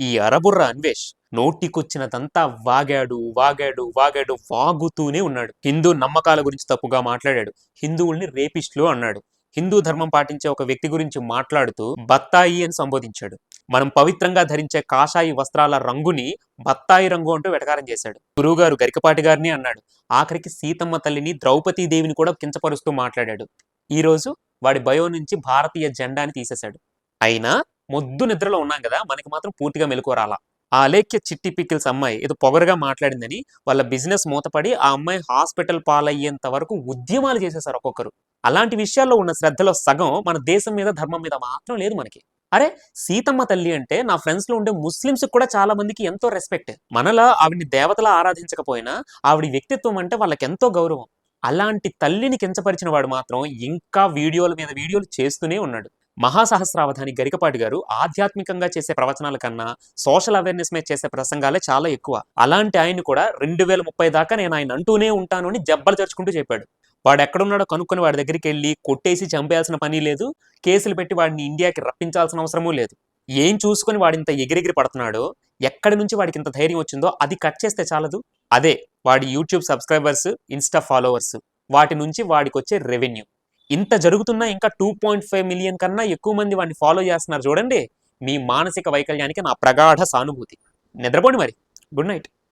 ఈ అరబుర్ర అన్వేష్ నోటికొచ్చినదంతా వాగాడు వాగాడు వాగాడు వాగుతూనే ఉన్నాడు. హిందూ నమ్మకాల గురించి తప్పుగా మాట్లాడాడు. హిందువుల్ని రేపిస్టులు అన్నాడు. హిందూ ధర్మం పాటించే ఒక వ్యక్తి గురించి మాట్లాడుతూ బత్తాయి అని సంబోధించాడు. మనం పవిత్రంగా ధరించే కాషాయి వస్త్రాల రంగుని బత్తాయి రంగు అంటూ వెటకారం చేశాడు. గురువుగారు గరికపాటి గారిని అన్నాడు. ఆఖరికి సీతమ్మ తల్లిని ద్రౌపదీ దేవిని కూడా కించపరుస్తూ మాట్లాడాడు. ఈ రోజు వాడి బయో నుంచి భారతీయ జెండాని తీసేశాడు. అయినా మొద్దు నిద్రలో ఉన్నాం కదా మనకి మాత్రం పూర్తిగా మెలకువరాలా ఆ అలేఖ్య చిట్టి పిక్కిల్స్ అమ్మాయి ఏదో పొగరుగా మాట్లాడిందని వాళ్ళ బిజినెస్ మూతపడి ఆ అమ్మాయి హాస్పిటల్ పాలయ్యేంత వరకు ఉద్యమాలు చేసేసారు ఒక్కొక్కరు. అలాంటి విషయాల్లో ఉన్న శ్రద్ధలో సగం మన దేశం మీద ధర్మం మీద మాత్రం లేదు మనకి. అరే సీతమ్మ తల్లి అంటే నా ఫ్రెండ్స్లో ఉండే ముస్లిమ్స్ కూడా చాలా మందికి ఎంతో రెస్పెక్ట్. మనలా ఆవిడ్ని దేవతలా ఆరాధించకపోయినా ఆవిడ వ్యక్తిత్వం అంటే వాళ్ళకి ఎంతో గౌరవం. అలాంటి తల్లిని కించపరిచిన వాడు మాత్రం ఇంకా వీడియోల మీద వీడియోలు చేస్తూనే ఉన్నాడు. మహాసహస్రావధాని గరికపాటి గారు ఆధ్యాత్మికంగా చేసే ప్రవచనాల కన్నా సోషల్ అవేర్నెస్ మీద చేసే ప్రసంగాలే చాలా ఎక్కువ. అలాంటి ఆయన కూడా రెండు వేల ముప్పై దాకా నేను ఆయన అంటూనే ఉంటాను అని జబ్బలు చరుచుకుంటూ చెప్పాడు. వాడు ఎక్కడున్నాడో కనుక్కొని వాడి దగ్గరికి వెళ్ళి కొట్టేసి చంపేయాల్సిన పని లేదు కేసులు పెట్టి వాడిని ఇండియాకి రప్పించాల్సిన అవసరమూ లేదు. ఏం చూసుకొని వాడి ఇంత ఎగిరెగిరి పడుతున్నాడో ఎక్కడి నుంచి వాడికి ఇంత ధైర్యం వచ్చిందో అది కట్ చేస్తే చాలదు. అదే వాడి యూట్యూబ్ సబ్స్క్రైబర్స్ ఇన్స్టా ఫాలోవర్స్ వాటి నుంచి వాడికి వచ్చే రెవెన్యూ. ఇంత జరుగుతున్నా ఇంకా టూ పాయింట్ ఫైవ్ మిలియన్ కన్నా ఎక్కువ మంది వాడిని ఫాలో చేస్తున్నారు. చూడండి మీ మానసిక వైకల్యానికి నా ప్రగాఢ సానుభూతి. నిద్రపోండి మరి. Good night